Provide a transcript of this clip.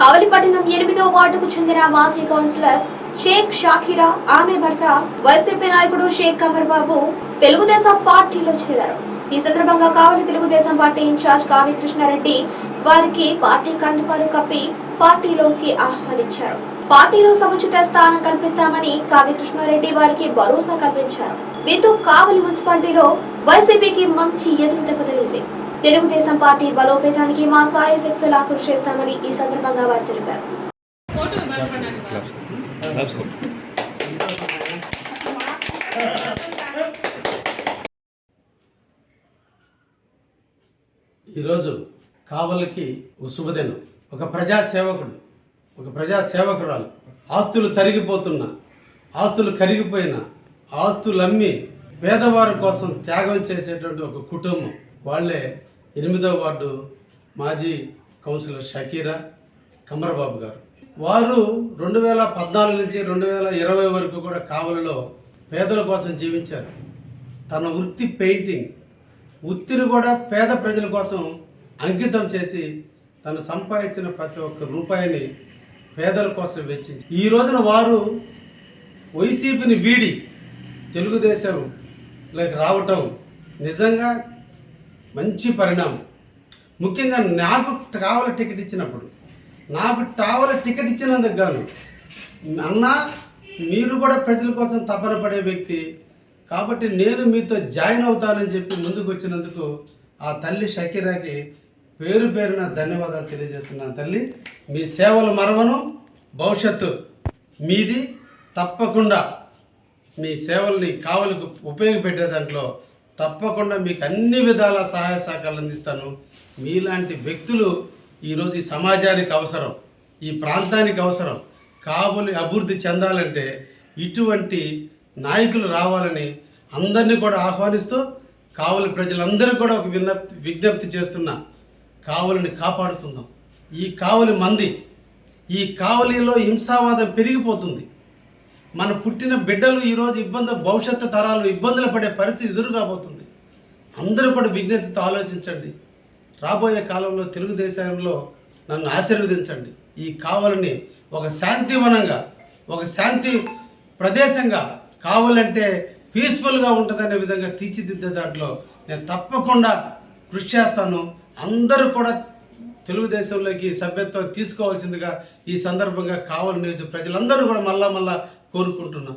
కావలిపట్నం ఎనిమిదో వార్డుకు చెందిన మాజీ కౌన్సిలర్ షేక్ షాకిరా ఆమె భర్త వైసీపీ నాయకుడు షేక్ కమర్ బాబు తెలుగుదేశం పార్టీలో చేరారు. ఈ సందర్భంగా కావలి తెలుగుదేశం పార్టీ ఇన్ఛార్జ్ కావి కృష్ణారెడ్డి వారికి పార్టీ కండువారు కప్పి పార్టీలోకి ఆహ్వానించారు. పార్టీలో సముచిత స్థానం కల్పిస్తామని కావి కృష్ణారెడ్డి వారికి భరోసా కల్పించారు. దీంతో కావలి మున్సిపాలిటీలో వైసీపీకి మంచి ఎదురు దెబ్బ తగిలింది. తెలుగుదేశం పార్టీ బలోపేతానికి మా సాయ శక్తులా కృషి చేస్తామని ఈ సందర్భంగా వారు తెలిపారు. ఈరోజు కావలికి ఒక శుభదినం. ఒక ప్రజా సేవకుడు ఒక ప్రజా సేవకురాలు ఆస్తులు తరిగిపోతున్న ఆస్తులు కరిగిపోయిన ఆస్తులు అమ్మి పేదవారి కోసం త్యాగం చేసేటువంటి ఒక కుటుంబం. వాళ్ళే ఎనిమిదవ వార్డు మాజీ కౌన్సిలర్ షకీరా కమరబాబు గారు. వారు రెండు వేల పద్నాలుగు నుంచి రెండు వేల ఇరవై వరకు కూడా కావలిలో పేదల కోసం జీవించారు. తన వృత్తి పెయింటింగ్ వృత్తిని కూడా పేద ప్రజల కోసం అంకితం చేసి తను సంపాదించిన ప్రతి ఒక్క రూపాయిని పేదల కోసం వెచ్చించి ఈ రోజున వారు వైసీపీని వీడి తెలుగుదేశంలోకి రావటం నిజంగా మంచి పరిణామం. ముఖ్యంగా నాకు కావాల టికెట్ ఇచ్చినప్పుడు. నాకు కావాల టికెట్ ఇచ్చినందుకు గాను అన్న మీరు కూడా ప్రజల కోసం తపన పడే వ్యక్తి. కాబట్టి నేను మీతో జాయిన్ అవుతానని చెప్పి ముందుకు వచ్చినందుకు ఆ తల్లి షకీరాకి పేరు పేరున ధన్యవాదాలు తెలియజేస్తున్నాను తల్లి. మీ సేవలు మరవను భవిష్యత్తు మీది తప్పకుండా. మీ సేవల్ని కావలకు ఉపయోగపెట్టే దాంట్లో తప్పకుండా మీకు అన్ని విధాల సహాయ సహకారాలు అందిస్తాను. మీలాంటి వ్యక్తులు ఈరోజు ఈ సమాజానికి అవసరం ఈ ప్రాంతానికి అవసరం. కావలి అభివృద్ధి చెందాలంటే ఇటువంటి నాయకులు రావాలని అందరినీ కూడా ఆహ్వానిస్తూ కావలి ప్రజలందరూ కూడా ఒక విజ్ఞప్తి విజ్ఞప్తి చేస్తున్నా. కావలిని కాపాడుకుందాం. ఈ కావలి మంది ఈ కావలిలో హింసావాదం పెరిగిపోతుంది. మన పుట్టిన బిడ్డలు ఈరోజు ఇబ్బంది భవిష్యత్తు తరాలు ఇబ్బందులు పడే పరిస్థితి ఎదురుగాబోతుంది అందరూ కూడా విజ్ఞతతో ఆలోచించండి. రాబోయే కాలంలో తెలుగుదేశంలో నన్ను ఆశీర్వదించండి. ఈ కావలిని ఒక శాంతివనంగా ఒక శాంతి ప్రదేశంగా కావాలంటే పీస్ఫుల్గా ఉంటుందనే విధంగా తీర్చిదిద్దే దాంట్లో నేను తప్పకుండా కృషి చేస్తాను. అందరూ కూడా తెలుగుదేశంలోకి సభ్యత్వం తీసుకోవాల్సిందిగా ఈ సందర్భంగా కావాలని ప్రజలందరూ కూడా మళ్ళా మళ్ళా కోరుకుంటున్నాం.